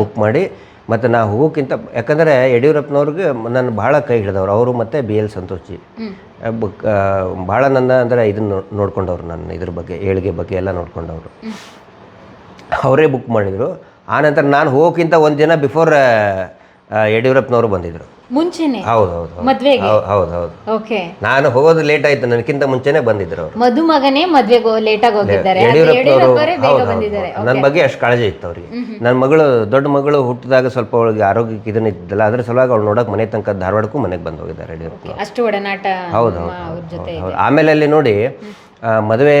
[SPEAKER 1] ಬುಕ್ ಮಾಡಿ ಮತ್ತು ನಾ ಹೋಗೋಕ್ಕಿಂತ ಯಾಕಂದರೆ ಯಡಿಯೂರಪ್ಪನವ್ರಿಗೆ ನಾನು ಭಾಳ ಕೈ ಹಿಡಿದವ್ರು. ಅವರು ಮತ್ತು ಬಿ ಎಲ್ ಸಂತೋಷಿ. ಬುಕ್ ಭಾಳ ನನ್ನ ಅಂದರೆ ಇದನ್ನು ನೋಡ್ಕೊಂಡವ್ರು ನನ್ನ ಇದ್ರ ಬಗ್ಗೆ ಏಳಿಗೆ ಬಗ್ಗೆ ಎಲ್ಲ ನೋಡ್ಕೊಂಡವರು. ಅವರೇ ಬುಕ್ ಮಾಡಿದರು. ಆನಂತರ ನಾನು ಹೋಗೋಕ್ಕಿಂತ ಒಂದು ದಿನ ಬಿಫೋರ್ ಯಡಿಯೂರಪ್ಪನವರು ಬಂದಿದ್ದರು
[SPEAKER 3] ಮುಂಚೆನೆ?
[SPEAKER 1] ಹೌದು ಹೌದು
[SPEAKER 3] ಮದ್ವೆಗೆ?
[SPEAKER 1] ಹೌದು ಹೌದು
[SPEAKER 3] ಓಕೆ.
[SPEAKER 1] ನಾನು ಹೋಗೋದು ಲೇಟ್ ಆಯ್ತು ನನಗಿಂತ ಮುಂಚೆನೆ ಬಂದಿದ್ರು ಅವರು.
[SPEAKER 3] ಮದುಮಗನೇ ಮದ್ವೆಗೆ ಲೇಟ್ ಆಗಿ ಹೋಗಿದ್ದಾರೆ. ಬೇಗ ಬಂದಿದ್ದಾರೆ.
[SPEAKER 1] ನನ್ನ ಬಗ್ಗೆ ಅಷ್ಟು ಕಾಳಜಿ ಇತ್ತು ಅವ್ರಿಗೆ. ನನ್ನ ಮಗಳು ದೊಡ್ಡ ಮಗಳು ಹುಟ್ಟಿದಾಗ ಸ್ವಲ್ಪ ಅವಳಿಗೆ ಆರೋಗ್ಯಕ್ಕೆ ಇದನ್ನ ಇದ್ದಿಲ್ಲ ಅದ್ರ ಸಲುವಾಗಿ ಅವ್ಳು ನೋಡಕ್ ಮನೆ ತನಕ ಧಾರವಾಡಕ್ಕೂ ಮನೆಗೆ ಬಂದು ಹೋಗಿದ್ದಾರೆ ಯಡಿಯೂರಪ್ಪ
[SPEAKER 3] ಅಷ್ಟು ಒಡನಾಟ
[SPEAKER 1] ಹೌದು ಹೌದು ಆಮೇಲೆ ಅಲ್ಲಿ ನೋಡಿ ಮದುವೆ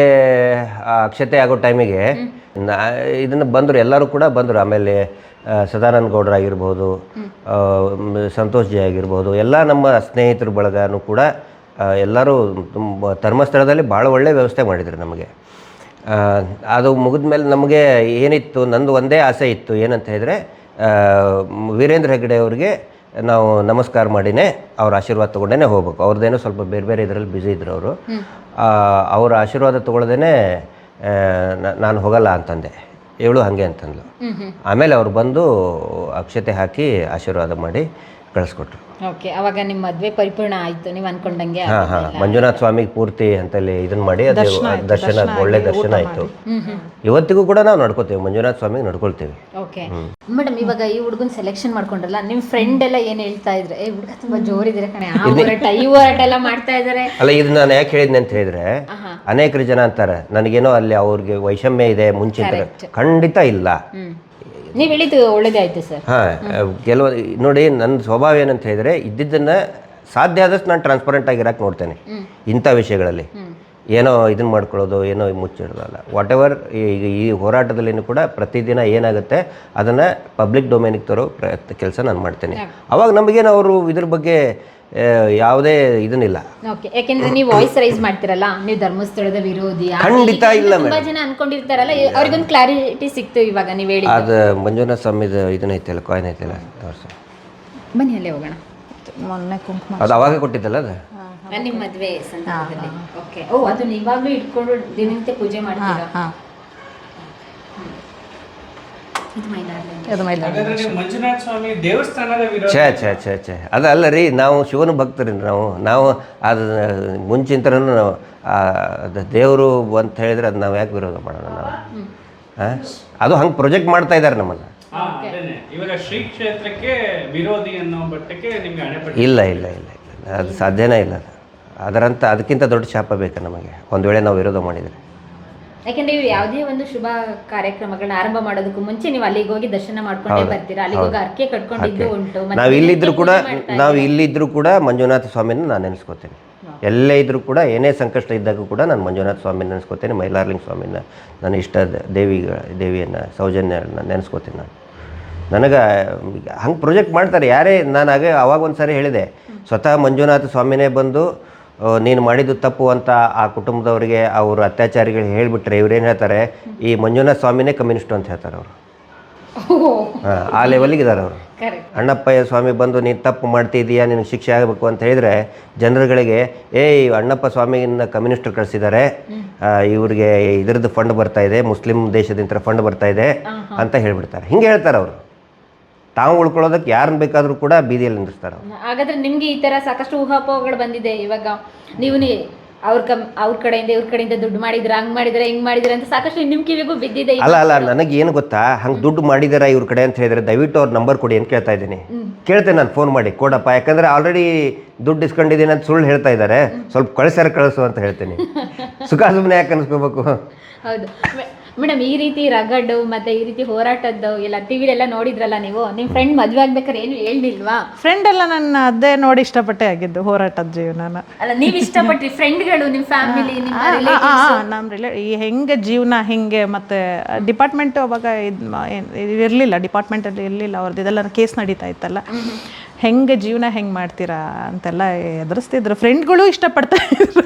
[SPEAKER 1] ಅಕ್ಷತೆ ಆಗೋ ಟೈಮಿಗೆ ಇದನ್ನು ಬಂದರು ಎಲ್ಲರೂ ಕೂಡ ಬಂದರು. ಆಮೇಲೆ ಸದಾನಂದ ಗೌಡ್ರು ಆಗಿರ್ಬೋದು ಸಂತೋಷ್ ಜಿ ಆಗಿರ್ಬೋದು ಎಲ್ಲ ನಮ್ಮ ಸ್ನೇಹಿತರ ಬಳಗನೂ ಕೂಡ ಎಲ್ಲರೂ ತುಂಬ ಧರ್ಮಸ್ಥಳದಲ್ಲಿ ಭಾಳ ಒಳ್ಳೆಯ ವ್ಯವಸ್ಥೆ ಮಾಡಿದರು ನಮಗೆ. ಅದು ಮುಗಿದ ಮೇಲೆ ನಮಗೆ ಏನಿತ್ತು ನಂದು ಒಂದೇ ಆಸೆ ಇತ್ತು ಏನಂತ ಹೇಳಿದರೆ ವೀರೇಂದ್ರ ಹೆಗ್ಗಡೆ ಅವ್ರಿಗೆ ನಾವು ನಮಸ್ಕಾರ ಮಾಡಿನೇ ಅವ್ರ ಆಶೀರ್ವಾದ ತೊಗೊಂಡೇ ಹೋಗ್ಬೇಕು. ಅವ್ರದ್ದೇನೋ ಸ್ವಲ್ಪ ಬೇರೆ ಬೇರೆ ಇದರಲ್ಲಿ ಬ್ಯುಸಿ ಇದ್ರು ಅವರು. ಅವರ ಆಶೀರ್ವಾದ ತೊಗೊಳ್ದೇ ನಾನು ಹೋಗಲ್ಲ ಅಂತಂದೆ. ಇವಳು ಹಾಗೆ ಅಂತಂದ್ಲು. ಆಮೇಲೆ ಅವ್ರು ಬಂದು ಅಕ್ಷತೆ ಹಾಕಿ ಆಶೀರ್ವಾದ ಮಾಡಿ ಕಳಿಸ್ಕೊಟ್ರು.
[SPEAKER 3] ಓಕೆ ಅವಾಗ ನಿಮ್ಮ ಮದ್ವೆ ಪರಿಪೂರ್ಣ ಆಯ್ತು ನೀವು ಅನ್ಕೊಂಡಂಗೆ
[SPEAKER 1] ಹಾ ಹಾಂ. ಮಂಜುನಾಥ ಸ್ವಾಮಿಗೆ ಪೂರ್ತಿ ಅಂತಲ್ಲಿ ಇದನ್ನ ಮಾಡಿ ಅದು ದರ್ಶನ ಒಳ್ಳೆ ದರ್ಶನ ಆಯ್ತು. ಇವತ್ತಿಗೂ ಕೂಡ ನಾವು ನಡ್ಕೋತೀವಿ ಮಂಜುನಾಥ ಸ್ವಾಮಿಗೆ ನಡ್ಕೊಳ್ತೀವಿ.
[SPEAKER 3] ಓಕೆ. ಮೇಡಮ್ ಇವಾಗ ಈ ಹುಡುಗನ್ ಸೆಲೆಕ್ಷನ್ ಮಾಡ್ಕೊಂಡ್ರಲ್ಲ ನಿಮ್ಮ ಫ್ರೆಂಡ್ ಎಲ್ಲ ಏನ್ ಹೇಳ್ತಾ ಇದ್ರೆ ಏ ಹುಡುಗ ತುಂಬಾ ಜೋರಿದ್ರೆ ಕಣೆ ಆ ಹೋರಾಟ ಈ ಹೋರಾಟ ಎಲ್ಲ ಮಾಡ್ತಾ ಇದಾರೆ.
[SPEAKER 1] ಅಲ್ಲ ಇದು ನಾನು ಯಾಕೆ ಹೇಳಿದ್ನೆ ಅಂತ ಹೇಳಿದ್ರೆ ಅನೇಕರು ಜನ ಅಂತಾರೆ ನನಗೇನೋ ಅಲ್ಲಿ ಅವ್ರಿಗೆ ವೈಷಮ್ಯ ಇದೆ ಮುಂಚೆ ಖಂಡಿತ ಇಲ್ಲ.
[SPEAKER 3] ನೀವ್ ಹೇಳಿದ್ದು ಒಳ್ಳೇದೇ ಆಯ್ತು ಸರ್.
[SPEAKER 1] ಹಾಂ ಕೆಲವು ನೋಡಿ ನನ್ನ ಸ್ವಭಾವ ಏನಂತ ಹೇಳಿದ್ರೆ ಇದ್ದಿದ್ದನ್ನು ಸಾಧ್ಯ ಆದಷ್ಟು ನಾನು ಟ್ರಾನ್ಸ್ಪರೆಂಟ್ ಆಗಿರಕ್ಕೆ ನೋಡ್ತೇನೆ. ಇಂಥ ವಿಷಯಗಳಲ್ಲಿ. ಏನೋ ಇದನ್ನ ಮಾಡ್ಕೊಳ್ಳೋದು ಏನೋ ಮುಚ್ಚಿಡೋದಲ್ಲ. ವಾಟ್ ಎವರ್ ಈಗ ಈ ಹೋರಾಟದಲ್ಲಿನೂ ಕೂಡ ಪ್ರತಿದಿನ ಏನಾಗುತ್ತೆ ಅದನ್ನು ಪಬ್ಲಿಕ್ ಡೊಮೇನಿಗೆ ತರೋ ಪ್ರಯತ್ನ ಕೆಲಸ ನಾನು ಮಾಡ್ತೇನೆ. ಅವಾಗ ನಮಗೇನು ಅವರು ಇದ್ರ ಬಗ್ಗೆ ಯಾವುದೇ ಇದನ್ನಿಲ್ಲ.
[SPEAKER 3] ಓಕೆ ಯಾಕೆಂದ್ರೆ ನೀವು ವಾಯ್ಸ್ ರೈಸ್ ಮಾಡ್ತಿರಲ್ಲ ನೀವು ಧರ್ಮಸ್ಥಳದ ವಿರೋಧಿ
[SPEAKER 1] ಖಂಡಿತ ಇಲ್ಲ
[SPEAKER 3] ತುಂಬಾ ಜನ ಅನ್ಕೊಂಡಿರ್ತಾರಲ್ಲ ಅವ್ರಿಗೊಂದು ಕ್ಲಾರಿಟಿ ಸಿಕ್ತು ಇವಾಗ ನೀವು ಹೇಳಿ
[SPEAKER 1] ಅದು ಮಂಜುನಾಥ ಸ್ವಾಮಿದು ಇದನ್ನ ಐತಲ್ಲ ಕಾಯಿನ್ ಐತಲ್ಲ ತೋರ್ಸು.
[SPEAKER 3] ಬನ್ನಿ ಅಲ್ಲೇ ಹೋಗೋಣ.
[SPEAKER 2] ಮೊನ್ನೆ ಕುಂಕುಮ
[SPEAKER 1] ಅದು ಅವಾಗ ಕೊಟ್ಟಿದ್ದಲ್ಲ ಅದು?
[SPEAKER 3] ನಿಮ್ಮ ಮದ್ವೆ ಸಂದರ್ಭದಲ್ಲಿ. ಓಕೆ ಓ ಅದನ್ನ ಇವಾಗ್ಲೂ ಇಟ್ಕೊಂಡು ದಿನನಿತ್ಯ ಪೂಜೆ ಮಾಡ್ತೀರಾ?
[SPEAKER 1] ಛೇ ಛೇ ಛೇ ಛೇ. ಅದಲ್ಲ ರೀ ನಾವು ಶಿವನ ಭಕ್ತರಿ ನಾವು. ನಾವು ಅದು ಮುಂಚಿಂತನೂ ನಾವು ಅದು ದೇವರು ಅಂತ ಹೇಳಿದ್ರೆ ಅದು ನಾವು ಯಾಕೆ ವಿರೋಧ ಮಾಡೋಣ ನಾವು? ಹಾಂ ಅದು ಹಂಗೆ ಪ್ರೊಜೆಕ್ಟ್ ಮಾಡ್ತಾ ಇದ್ದಾರೆ ನಮ್ಮನ್ನು.
[SPEAKER 4] ಇವಾಗ ಶ್ರೀ ಕ್ಷೇತ್ರಕ್ಕೆ ವಿರೋಧಿ ಅನ್ನೋ ಮಟ್ಟಕ್ಕೆ ನಿಮ್ಗೆ ಹಣೆಪಟ್ಟಿ
[SPEAKER 1] ಇಲ್ಲ ಇಲ್ಲ ಇಲ್ಲ ಇಲ್ಲ. ಅದು ಸಾಧ್ಯನೇ ಇಲ್ಲ ಅದು. ಅದರಂತ ಅದಕ್ಕಿಂತ ದೊಡ್ಡ ಶಾಪ ಬೇಕು ನಮಗೆ. ಒಂದು ವೇಳೆ ನಾವು ವಿರೋಧ ಮಾಡಿದರೆ.
[SPEAKER 3] ಯಾಕಂದ್ರೆ ಇವ್ರು ಯಾವುದೇ ಒಂದು ಶುಭ ಕಾರ್ಯಕ್ರಮಗಳನ್ನ ಆರಂಭ ಮಾಡೋದಕ್ಕೂ ಮುಂಚೆ ನೀವು ಅಲ್ಲಿಗೆ ಹೋಗಿ ದರ್ಶನ ಮಾಡ್ಕೊಂಡೇ ಬರ್ತೀರಾ? ಅಲ್ಲಿಗೆ ಹೋಗಿ ಅರ್ಕೆ ಕಟ್ಕೊಂಡಿದ್ದು ಉಂಟು.
[SPEAKER 1] ನಾವು ಇಲ್ಲಿದ್ರು ಕೂಡ ನಾವು ಇಲ್ಲಿದ್ರು ಕೂಡ ಮಂಜುನಾಥ ಸ್ವಾಮಿನ ನಾನು ನೆನೆಸ್ಕೋತೇನೆ. ಎಲ್ಲೇ ಇದ್ದರೂ ಕೂಡ ಏನೇ ಸಂಕಷ್ಟ ಇದ್ದಾಗ ಕೂಡ ನಾನು ಮಂಜುನಾಥ ಸ್ವಾಮಿನ ನೆನೆಸ್ಕೋತೇನೆ ಮೈಲಾರ್ಲಿಂಗ್ ಸ್ವಾಮಿನ ನನ್ನ ಇಷ್ಟ ದೇವಿಗಳ ದೇವಿಯನ್ನು ಸೌಜನ್ಯನ ನೆನೆಸ್ಕೋತೀನಿ ನಾನು. ನನಗೆ ಹಂಗೆ ಪ್ರೊಜೆಕ್ಟ್ ಮಾಡ್ತಾರೆ. ಯಾರೇ ನಾನು ಆಗ ಅವಾಗ ಒಂದು ಸಾರಿ ಹೇಳಿದೆ ಸ್ವತಃ ಮಂಜುನಾಥ ಸ್ವಾಮಿನೇ ಬಂದು ನೀನು ಮಾಡಿದ್ದು ತಪ್ಪು ಅಂತ ಆ ಕುಟುಂಬದವರಿಗೆ ಅವರು ಅತ್ಯಾಚಾರಿಗಳು ಹೇಳಿಬಿಟ್ರೆ ಇವ್ರೇನು ಹೇಳ್ತಾರೆ ಈ ಮಂಜುನಾಥ ಸ್ವಾಮಿನೇ ಕಮ್ಯುನಿಸ್ಟ್ ಅಂತ ಹೇಳ್ತಾರೆ ಅವರು. ಹಾಂ ಆ ಲೆವೆಲ್ಗೆ ಇದ್ದಾರೆ ಅವರು. ಅಣ್ಣಪ್ಪಯ್ಯ ಸ್ವಾಮಿ ಬಂದು ನೀನು ತಪ್ಪು ಮಾಡ್ತಿದ್ದೀಯಾ ನಿನಗೆ ಶಿಕ್ಷೆ ಆಗಬೇಕು ಅಂತ ಹೇಳಿದರೆ ಜನರುಗಳಿಗೆ ಏಯ್ ಅಣ್ಣಪ್ಪ ಸ್ವಾಮಿಯಿಂದ ಕಮ್ಯುನಿಸ್ಟ್ ಕಳಿಸಿದ್ದಾರೆ ಇವ್ರಿಗೆ ಇದ್ರದ್ದು ಫಂಡ್ ಬರ್ತಾ ಇದೆ ಮುಸ್ಲಿಂ ದೇಶದಿಂದ ಫಂಡ್ ಬರ್ತಾ ಇದೆ ಅಂತ ಹೇಳಿಬಿಡ್ತಾರೆ. ಹಿಂಗೆ ಹೇಳ್ತಾರೆ ಅವರು. ತಾವು ಉಳ್ಕೊಳ್ಳೋದಕ್ಕೆ ಯಾರನ್ನ ಬೇಕಾದರೂ ಕೂಡ ಬೀದಿಯಲ್ಲಿ ನಿಂದಿರ್ತಾರೆ ಅವರು.
[SPEAKER 3] ಹಾಗಾದ್ರೆ ನಿಮ್ಗೆ ಈ ತರ ಸಾಕಷ್ಟು ಊಹಾಪೋಹಗಳು ಬಂದಿದೆ ಇವಾಗ? ನೀವು ನೀ ಅವ್ರ ಕಮ್ ಅವ್ರ ಕಡೆಯಿಂದ ಇವ್ರ ಕಡೆಯಿಂದ ದುಡ್ಡು ಮಾಡಿದ್ರ ಹಂಗ್ ಮಾಡಿದ್ರೆ ಹಿಂಗ್ ಮಾಡಿದ್ರೆ ಅಂತ ಸಾಕಷ್ಟು ನಿಮ್ಮ ಕಿವಿಗೂ ಬಿದ್ದಿದೆ
[SPEAKER 1] ಅಲ್ಲ ಅಲ್ಲ ನನಗೆ ಏನು ಗೊತ್ತಾ? ಹಂಗೆ ದುಡ್ಡು ಮಾಡಿದಾರ ಇವ್ರ ಕಡೆ ಅಂತ ಹೇಳಿದ್ರೆ ದಯವಿಟ್ಟು ಅವ್ರ ನಂಬರ್ ಕೊಡಿ ಅಂತ ಕೇಳ್ತಾ ಇದ್ದೀನಿ. ಕೇಳ್ತೇನೆ ನಾನು ಫೋನ್ ಮಾಡಿ ಕೊಡಪ್ಪ. ಯಾಕಂದ್ರೆ ಆಲ್ರೆಡಿ ದುಡ್ಡು ಇಸ್ಕೊಂಡಿದ್ದೀನಿ ಅಂತ ಸುಳ್ಳು ಹೇಳ್ತಾ ಇದ್ದಾರೆ ಸ್ವಲ್ಪ ಕಳಿಸ್ಯಾರ ಕಳಿಸು ಅಂತ ಹೇಳ್ತೀನಿ. ಸುಖ ಸುಮ್ಮನೆ ಯಾಕೆ ಅನ್ನಿಸ್ಕೋಬೇಕು
[SPEAKER 3] ಹೌದು. ಮೇಡಮ್ ಈ ರೀತಿ ರಗಡ್ ಮತ್ತೆ ಈ ರೀತಿ ಹೋರಾಟದ್ದು ಎಲ್ಲ ಟಿವಿಲೆಲ್ಲ ನೋಡಿದ್ರಲ್ಲ ನೀವು? ನಿಮ್ ಫ್ರೆಂಡ್ ಮದ್ವೆ ಆಗ್ಬೇಕಾದ್ರೆ ಏನು ಹೇಳಿಲ್ವಾ
[SPEAKER 2] ಫ್ರೆಂಡ್ ಎಲ್ಲ ನನ್ನ ಅದೇ ನೋಡಿ ಇಷ್ಟಪಟ್ಟೆ ಆಗಿದ್ದು ಹೋರಾಟದ ಜೀವನನ.
[SPEAKER 3] ಅಲ್ಲ ನೀವು ಇಷ್ಟಪಟ್ರಿ ಫ್ರೆಂಡ್ಗಳು ನಿಮ್ ಫ್ಯಾಮಿಲಿ ನಿಮ್ಮ
[SPEAKER 2] ನಮ್ಮ ರಿಲೇ ಈ ಹೆಂಗೆ ಜೀವನ ಹೆಂಗೆ ಮತ್ತೆ ಡಿಪಾರ್ಟ್ಮೆಂಟ್ ಅವಾಗ ಇದು ಇರಲಿಲ್ಲ ಡಿಪಾರ್ಟ್ಮೆಂಟಲ್ಲಿ ಇರಲಿಲ್ಲ ಅವ್ರದ್ದು ಇದೆಲ್ಲ ಕೇಸ್ ನಡೀತಾ ಇತ್ತಲ್ಲ. ಹೆಂಗೆ ಜೀವನ ಹೆಂಗೆ ಮಾಡ್ತೀರಾ ಅಂತೆಲ್ಲ ಎದುರಿಸ್ತಿದ್ರು. ಫ್ರೆಂಡ್ಗಳು ಇಷ್ಟಪಡ್ತಾ ಇದ್ರು.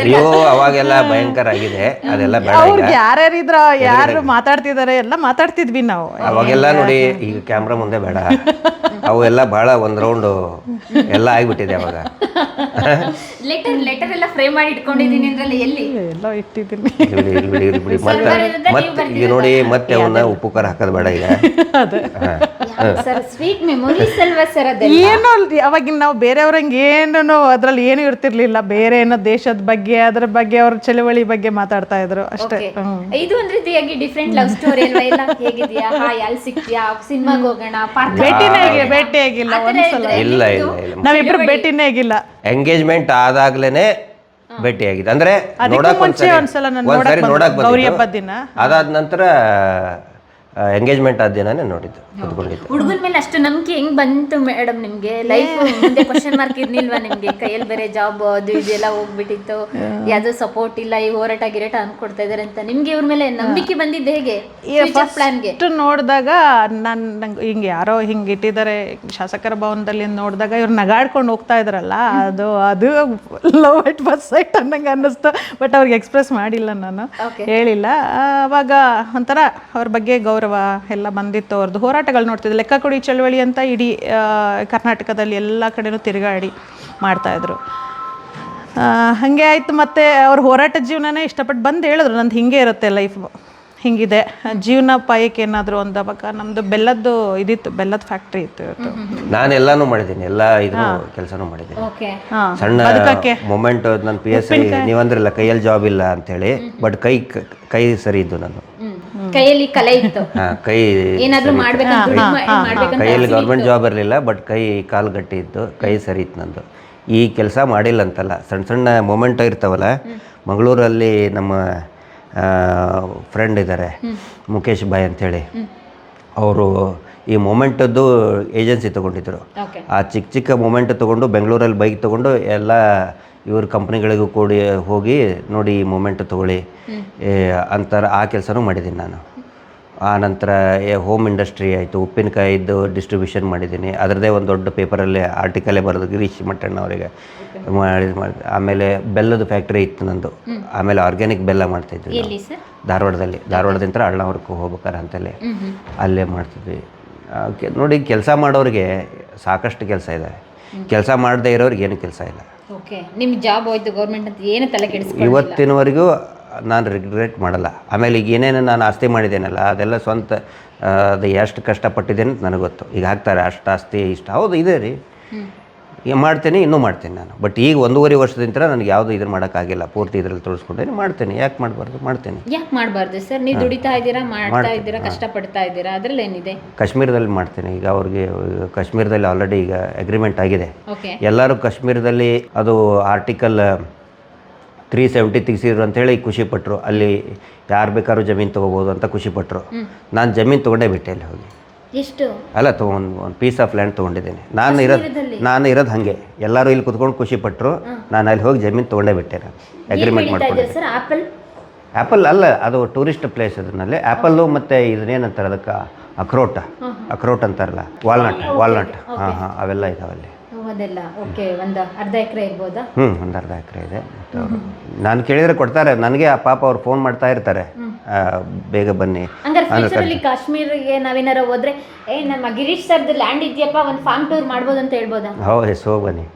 [SPEAKER 1] ಅಯ್ಯೋ ಅವಾಗೆಲ್ಲ ಭಯಂಕರ ಆಗಿದೆ. ಅದೆಲ್ಲ ಬೇಡ ಈಗ.
[SPEAKER 2] ಯಾರ್ಯಾರು ಇದ್ರ ಯಾರು ಮಾತಾಡ್ತಿದ್ದಾರೆ ಎಲ್ಲ ಮಾತಾಡ್ತಿದ್ವಿ ನಾವು.
[SPEAKER 1] ಅವಾಗೆಲ್ಲ ನೋಡಿ ಈಗ ಕ್ಯಾಮ್ರಾ ಮುಂದೆ ಬೇಡ. ಅವು ಎಲ್ಲ ಭಾಳ ಒಂದು ರೌಂಡು ಎಲ್ಲ ಆಗ್ಬಿಟ್ಟಿದೆ ಅವಾಗ.
[SPEAKER 3] ಲೆಟರ್ ಲೆಟರ್ ಎಲ್ಲ ಫ್ರೇಮ್ ಮಾಡಿ ಇಟ್ಕೊಂಡಿದೀನಿ ಅಂದ್ರಲ್ಲ ಎಲ್ಲಿ?
[SPEAKER 2] ಎಲ್ಲ ಇಟ್ಟಿದ್ದೀನಿ.
[SPEAKER 1] ಇಲ್ಲಿ ಇಲ್ಲಿ ಇಲ್ಲಿ. ಮತ್ತೆ ಮತ್ತೆ ಈಗ ನೋಡಿ ಮತ್ತೆ ಅವನ್ನ ಉಪ್ಪು ಖಾರ ಹಾಕೋದು ಬೇಡ ಈಗ.
[SPEAKER 3] ಸರ್? ಸ್ವೀಟ್ ಮೆಮೊರೀಸ್ ಅಲ್ವಾ ಸರ್ ಅದೆಲ್ಲ?
[SPEAKER 2] ಏನೋ ಅಲ್ರಿ ಅವಾಗಿನ ನಾವು ಬೇರೆಯವ್ರಂಗೆ ಏನೋ ಅದ್ರಲ್ಲಿ ಏನು ಇರ್ತಿರ್ಲಿಲ್ಲ. ಬೇರೆ ಏನೋ ದೇಶದ ಬಗ್ಗೆ ಅದ್ರ ಬಗ್ಗೆ ಅವ್ರ ಚಳವಳಿ ಬಗ್ಗೆ ಮಾತಾಡ್ತಾ ಇದ್ರು ಅಷ್ಟೇ.
[SPEAKER 3] Okay. ಇದು ಒಂದ್ ರೀತಿಯಾಗಿ ಡಿಫ್ರೆಂಟ್ ಲವ್ ಸ್ಟೋರಿ ಅಲ್ವಾ? ಎಲ್ಲ ಹೇಗಿದ್ಯಾ? ಹಾಯ್ ಅಲ್ಲಿ ಸಿಕ್ತಿಯಾ? ಸಿನಿಮಾಗ್ ಹೋಗೋಣ ಪಾರ್ಕ್
[SPEAKER 2] ಭೇಟಿನೇ ಆಗಿಲ್ಲ ಭೇಟಿ ಆಗಿಲ್ಲ ಒಂದ್ಸಲ
[SPEAKER 1] ಇಲ್ಲ ಇಲ್ಲ ಇಲ್ಲ.
[SPEAKER 2] ನಾವಿಬ್ರು ಭೇಟಿನೇ ಆಗಿಲ್ಲ
[SPEAKER 1] ಎಂಗೇಜ್ಮೆಂಟ್ ಆದಾಗ್ಲೇನೆ ಭೇಟಿಯಾಗಿದೆ ಅಂದ್ರೆ
[SPEAKER 2] ಅದಕ್ಕೂ
[SPEAKER 1] ನೋಡಕ್
[SPEAKER 2] ಮುಂಚೆ
[SPEAKER 1] ಒಂದ್ಸರಿ
[SPEAKER 2] ಒಂದ್ಸಲ ನಾನು
[SPEAKER 1] ಒಂದ್ಸರಿ
[SPEAKER 2] ನೋಡಕ್
[SPEAKER 1] ನೋಡಕ್
[SPEAKER 2] ಬಂದೆ, ಗೌರಿ
[SPEAKER 1] ಬಂದಿದ್ದು.
[SPEAKER 2] ದಿನ.
[SPEAKER 1] ಅದಾದ ನಂತರ ಎಂಗೇಜ್ಮೆಂಟ್ ಆದ ದಿನಾನೇ ನೋಡಿದ್ದು ಕುತ್ಕೊಂಡಿದ್ದೆ.
[SPEAKER 3] ಹುಡುಗನ ಮೇಲೆ ಅಷ್ಟು ನಂಬಿಕೆ ಹೆಂಗ್ ಬಂತು ಮೇಡಮ್ ನಿಮ್ಗೆ? ಲೈಫ್ ಮುಂದೆ ಕ್ವಶನ್ ಮಾರ್ಕ್ ಇರ್ಲಿಲ್ವಾ ನಿಮ್ಗೆ? ಕೈಯಲ್ಲಿ ಬೇರೆ ಜಾಬ್ ಅದು ಇದೆಲ್ಲ ಹೋಗ್ಬಿಟ್ಟಿತ್ತು. ಯಾವ್ದು ಸಪೋರ್ಟ್ ಇಲ್ಲ ಈ ಹೋರಾಟ ಗಿರಾಟ ಅನ್ಕೊಡ್ತಾ ಇದಾರೆ ಅಂತ. ನಿಮ್ಗೆ ಇವ್ರ ಮೇಲೆ ನಂಬಿಕೆ ಬಂದಿದ್ದು ಹೇಗೆ? ಪ್ಲಾನ್ಗೆ
[SPEAKER 2] ಫಸ್ಟ್ ನೋಡಿದಾಗ ನಾನು ನಂಗೆ ಹಿಂಗೆ ಯಾರೋ ಹಿಂಗೆ ಇಟ್ಟಿದ್ದಾರೆ ಶಾಸಕರ ಭವನದಲ್ಲಿ ನೋಡಿದಾಗ ಇವ್ರು ನಗಾಡ್ಕೊಂಡು ಹೋಗ್ತಾ ಇದ್ರಲ್ಲ ಅದು ಅದು ಲವ್ ಅಟ್ ಫಸ್ಟ್ ಸೈಟ್ ಅನ್ನಂಗೆ ಅನ್ನಿಸ್ತು ಬಟ್ ಅವ್ರಿಗೆ ಎಕ್ಸ್ಪ್ರೆಸ್ ಮಾಡಿಲ್ಲ ನಾನು. ಹೇಳಿಲ್ಲ. ಅವಾಗ ಒಂಥರ ಅವ್ರ ಬಗ್ಗೆ ಗೌರವ ಎಲ್ಲ ಬಂದಿತ್ತು ಅವ್ರದ್ದು ಹೋರಾಟಗಳು ನೋಡ್ತಿದ್ದೆ. ಲೆಕ್ಕ ಕೊಡಿ ಚಳವಳಿ ಅಂತ ಇಡೀ ಕರ್ನಾಟಕದಲ್ಲಿ ಎಲ್ಲ ಕಡೆನೂ ತಿರುಗಾಡಿ ಮಾಡ್ತಾಯಿದ್ರು ಹಾಗೆ ಆಯಿತು ಮತ್ತು ಅವ್ರ ಹೋರಾಟ ಜೀವನನೇ ಇಷ್ಟಪಟ್ಟು ಬಂದು ಹೇಳಿದ್ರು. ನಂದು ಹಿಂಗೆ ಇರುತ್ತೆ ಲೈಫ್ ಹಿಂಗಿದೆ. ಜೀವನ ಪಾಯಕ್ಕೆ ಏನಾದರೂ ಒಂದು ಅವಾಗ ನಮ್ಮದು ಬೆಲ್ಲದ್ದು ಇದಿತ್ತು ಬೆಲ್ಲದ ಫ್ಯಾಕ್ಟ್ರಿ ಇತ್ತು ಇವತ್ತು.
[SPEAKER 1] ನಾನು ಎಲ್ಲಾನು ಮಾಡಿದ್ದೀನಿ. ಎಲ್ಲ ಇದು ಕೆಲಸನೂ ಮಾಡಿದ್ದೀನಿ. ಸಣ್ಣ ಮೊಮೆಂಟ್ ನನ್ನ ಪಿ ಎಸ್ ಐ ನೀವಂದ್ರಲ್ಲ ಕೈಯಲ್ಲಿ ಜಾಬ್ ಇಲ್ಲ ಅಂತೇಳಿ ಬಟ್ ಕೈ ಕೈ ಸರಿ ಇದ್ದು ನಾನು.
[SPEAKER 3] ಕೈಯಲ್ಲಿ ಕಲೆ ಇತ್ತು.
[SPEAKER 1] ಹಾ ಕೈ
[SPEAKER 3] ಏನಾದ್ರೂ ಮಾಡ್ಬೇಕಂತ ದುಡ್ಡು ಮಾ- ಮಾಡ್ಬೇಕಂತ
[SPEAKER 1] ಕೈಯಲ್ಲಿ ಗೌರ್ಮೆಂಟ್ ಜಾಬ್ ಇರಲಿಲ್ಲ ಬಟ್ ಕೈ ಕಾಲು ಗಟ್ಟಿ ಇತ್ತು ಕೈ ಸರಿ ಇತ್ತು ನಂದು. ಈ ಕೆಲಸ ಮಾಡಿಲ್ಲ ಅಂತಲ್ಲ ಸಣ್ಣ ಸಣ್ಣ ಮೊಮೆಂಟ್ ಇರ್ತಾವಲ್ಲ ಮಂಗಳೂರಲ್ಲಿ ನಮ್ಮ ಫ್ರೆಂಡ್ ಇದ್ದಾರೆ ಮುಖೇಶ್ ಬಾಯ್ ಅಂತೇಳಿ. ಅವರು ಈ ಮೂಮೆಂಟದ್ದು ಏಜೆನ್ಸಿ ತೊಗೊಂಡಿದ್ರು.
[SPEAKER 3] ಓಕೆ
[SPEAKER 1] ಆ ಚಿಕ್ಕ ಚಿಕ್ಕ ಮೊಮೆಂಟ್ ತೊಗೊಂಡು ಬೆಂಗಳೂರಲ್ಲಿ ಬೈಕ್ ತೊಗೊಂಡು ಎಲ್ಲ ಇವ್ರ ಕಂಪ್ನಿಗಳಿಗೂ ಕೂಡಿ ಹೋಗಿ ನೋಡಿ ಈ ಮೂಮೆಂಟ್ ತೊಗೊಳ್ಳಿ. ಏ, ಅಂತಾರೆ ಆ ಕೆಲಸನೂ ಮಾಡಿದ್ದೀನಿ ನಾನು. ಆ ನಂತರ ಹೋಮ್ ಇಂಡಸ್ಟ್ರಿ ಆಯಿತು ಉಪ್ಪಿನಕಾಯಿದ್ದು ಡಿಸ್ಟ್ರಿಬ್ಯೂಷನ್ ಮಾಡಿದ್ದೀನಿ. ಅದರದೇ ಒಂದು ದೊಡ್ಡ ಪೇಪರಲ್ಲಿ ಆರ್ಟಿಕಲೇ ಬರೆದು ಗಿರೀಶ್ ಮಟ್ಟಣ್ಣ ಅವರಿಗೆ ಮಾಡಿ ಮಾಡಿ ಆಮೇಲೆ ಬೆಲ್ಲದ ಫ್ಯಾಕ್ಟ್ರಿ ಇತ್ತು ನಂದು. ಆಮೇಲೆ ಆರ್ಗ್ಯಾನಿಕ್ ಬೆಲ್ಲ ಮಾಡ್ತಾಯಿದ್ವಿ ಧಾರವಾಡದಲ್ಲಿ. ಧಾರವಾಡದಿಂದ ಅಳ್ಳವ್ರಕ್ಕೂ ಹೋಗ್ಬೇಕಾರೆ ಅಂತಲೇ ಅಲ್ಲೇ ಮಾಡ್ತಿದ್ವಿ. ನೋಡಿ ಕೆಲಸ ಮಾಡೋರಿಗೆ ಸಾಕಷ್ಟು ಕೆಲಸ ಇದೆ. ಕೆಲಸ ಮಾಡದೇ ಇರೋರಿಗೆ ಏನು ಕೆಲಸ ಇಲ್ಲ.
[SPEAKER 3] ಓಕೆ ನಿಮ್ಮ ಜಾಬ್ ಹೋಯ್ತು ಗೌರ್ಮೆಂಟ್ ಅಂತ ಏನು ತಲೆ
[SPEAKER 1] ಇವತ್ತಿನವರೆಗೂ ನಾನು ರಿಗ್ರೆಟ್ ಮಾಡಲ್ಲ. ಆಮೇಲೆ ಈಗ ಏನೇನು ನಾನು ಆಸ್ತಿ ಮಾಡಿದ್ದೇನಲ್ಲ ಅದೆಲ್ಲ ಸ್ವಂತ ಅದು ಎಷ್ಟು ಕಷ್ಟಪಟ್ಟಿದ್ದೇನೆ ಅಂತ ನನಗೆ ಗೊತ್ತು. ಈಗ ಹಾಕ್ತಾರೆ ಅಷ್ಟು ಆಸ್ತಿ ಇಷ್ಟ. ಹೌದು ಇದೆ ರೀ. ಮಾಡ್ತೀನಿ ಇನ್ನೂ ಮಾಡ್ತೀನಿ ನಾನು. ಬಟ್ ಈಗ ಒಂದೂವರೆ ವರ್ಷದಿಂದ ನನಗೆ ಯಾವುದು ಇದನ್ನು ಮಾಡೋಕ್ಕಾಗಿಲ್ಲ. ಪೂರ್ತಿ ಇದರಲ್ಲಿ ತೋರಿಸ್ಕೊಂಡೇನೆ ಮಾಡ್ತೀನಿ. ಯಾಕೆ ಮಾಡಬಾರ್ದು? ಮಾಡ್ತೇನೆ.
[SPEAKER 3] ಯಾಕೆ ಮಾಡಬಾರ್ದು ಸರ್? ನೀವು ದುಡಿತಾ ಇದ್ದೀರಾ ಮಾಡ್ತಾ ಇದ್ದೀರಾ ಕಷ್ಟಪಡ್ತಾ ಇದ್ದೀರಾ? ಅದರಲ್ಲಿ ಏನಿದೆ?
[SPEAKER 1] ಕಾಶ್ಮೀರದಲ್ಲಿ ಮಾಡ್ತೇನೆ. ಈಗ ಅವ್ರಿಗೆ ಕಾಶ್ಮೀರದಲ್ಲಿ ಆಲ್ರೆಡಿ ಈಗ ಅಗ್ರಿಮೆಂಟ್ ಆಗಿದೆ. ಎಲ್ಲರೂ ಕಾಶ್ಮೀರದಲ್ಲಿ ಅದು ಆರ್ಟಿಕಲ್ ತ್ರೀ ಸೆವೆಂಟಿ ತೆಗಿಸಿದ್ರು ಅಂತೇಳಿ ಖುಷಿಪಟ್ಟರು ಅಲ್ಲಿ ಯಾರು ಬೇಕಾದ್ರೂ ಜಮೀನು ತೊಗೋಬೋದು ಅಂತ ಖುಷಿಪಟ್ಟರು ನಾನು ಜಮೀನು ತೊಗೊಂಡೇ ಬಿಟ್ಟೆ ಅಲ್ಲಿ ಹೋಗಿ.
[SPEAKER 3] ಎಷ್ಟು?
[SPEAKER 1] ಅಲ್ಲ ತೊಗೊಂಡು ಒಂದು ಪೀಸ್ ಆಫ್ ಲ್ಯಾಂಡ್ ತೊಗೊಂಡಿದ್ದೀನಿ. ನಾನು ಇರೋದು ನಾನು ಇರೋದು ಹಾಗೆ. ಎಲ್ಲರೂ ಇಲ್ಲಿ ಕುತ್ಕೊಂಡು ಖುಷಿಪಟ್ಟರು ನಾನು ಅಲ್ಲಿ ಹೋಗಿ ಜಮೀನು ತೊಗೊಂಡೇ ಬಿಟ್ಟೆ ನಾನು ಅಗ್ರಿಮೆಂಟ್ ಮಾಡ್ಕೊಂಡಿದ್ದೆ
[SPEAKER 3] ಸರ್? ಆ್ಯಪಲ್
[SPEAKER 1] ಆ್ಯಪಲ್ ಅಲ್ಲ ಅದು ಟೂರಿಸ್ಟ್ ಪ್ಲೇಸ್ ಅದನ್ನಲ್ಲಿ ಆ್ಯಪಲ್ಲು ಮತ್ತು ಇದನ್ನೇನಂತಾರೆ ಅದಕ್ಕೆ? ಅಕ್ರೋಟ ಅಕ್ರೋಟ್ ಅಂತಾರಲ್ಲ ವಾಲ್ನಟ್ ವಾಲ್ನಟ್ ಹಾಂ ಹಾಂ ಅವೆಲ್ಲ ಇದಾವಲ್ಲಿ
[SPEAKER 3] ಅದೆಲ್ಲ. ಓಕೆ ಒಂದು ಅರ್ಧ ಎಕರೆ ಇರ್ಬೋದಾ?
[SPEAKER 1] ಹ್ಞೂ ಒಂದು ಅರ್ಧ ಎಕರೆ ಇದೆ. ನಾನು ಕೇಳಿದರೆ ಕೊಡ್ತಾರೆ. ನನಗೆ ಆ ಪಾಪ ಅವ್ರು ಫೋನ್ ಮಾಡ್ತಾ ಇರ್ತಾರೆ. ಬೇಗ ಬನ್ನಿ.
[SPEAKER 3] ಅಂದ್ರೆ ಕಾಶ್ಮೀರಿಗೆ ನಾವೇನಾರ ಹೋದ್ರೆ ಏ ನಮ್ಮ ಗಿರೀಶ್ ಸರ್ದು ಲ್ಯಾಂಡ್ ಇದೆಯಪ್ಪ ಒಂದು ಫಾರ್ಮ್ ಟೂರ್ ಮಾಡ್ಬೋದು ಅಂತ ಹೇಳ್ಬೋದಾ?
[SPEAKER 1] ಹೌದು ಎಸ್ ಹೋಗಿ ಬನ್ನಿ.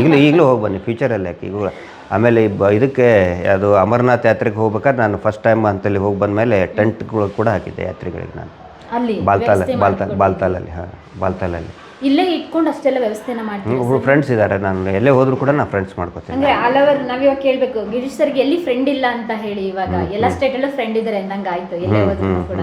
[SPEAKER 1] ಈಗಲೂ ಈಗಲೂ ಹೋಗಿ ಬನ್ನಿ ಫ್ಯೂಚರಲ್ಲಿ ಯಾಕೆ ಈಗ ಆಮೇಲೆ ಇದಕ್ಕೆ ಅದು ಅಮರನಾಥ್ ಯಾತ್ರೆಗೆ ಹೋಗ್ಬೇಕಾದ್ರೆ ನಾನು ಫಸ್ಟ್ ಟೈಮ್ ಅಂತಲ್ಲಿ ಹೋಗಿ ಬಂದಮೇಲೆ ಟೆಂಟ್ಗಳು ಕೂಡ ಹಾಕಿದ್ದೆ ಯಾತ್ರಿಗಳಿಗೆ ನಾನು.
[SPEAKER 3] ಅಲ್ಲಿ
[SPEAKER 1] ಬಾಲ್ತಾಲ್ ಬಾಲ್ತಾಲ್ ಬಾಲ್ತಾಲಲ್ಲಿ ಹಾಂ ಬಾಲ್ತಾಲಲ್ಲಿ.
[SPEAKER 3] ಇಲ್ಲೇ ಇಟ್ಕೊಂಡು ಅಷ್ಟೆಲ್ಲ ವ್ಯವಸ್ಥೆನ ಮಾಡ್ತೀವಿ
[SPEAKER 1] ಒಬ್ರು ಫ್ರೆಂಡ್ಸ್ ಇದ್ದಾರೆ ನಾನು ಎಲ್ಲೇ ಹೋದ್ರು ಕೂಡ ನಾನು ಫ್ರೆಂಡ್ಸ್ ಮಾಡ್ಕೋತೀನಿ.
[SPEAKER 3] ಅಂದ್ರೆ ಆಲ್ ಓವರ್ ನಾವಿವಾಗ ಕೇಳ್ಬೇಕು ಗಿರೀಶ್ ಸರ್ಗೆ ಎಲ್ಲಿ ಫ್ರೆಂಡ್ ಇಲ್ಲ ಅಂತ ಹೇಳಿ ಇವಾಗ ಎಲ್ಲ ಸ್ಟೇಟ್ ಅಲ್ಲೂ ಫ್ರೆಂಡ್ ಇದ್ದಾರೆ ಅಂದಂಗೆ ಆಯ್ತು ಎಲ್ಲೇ ಹೋದ್ರು ಕೂಡ.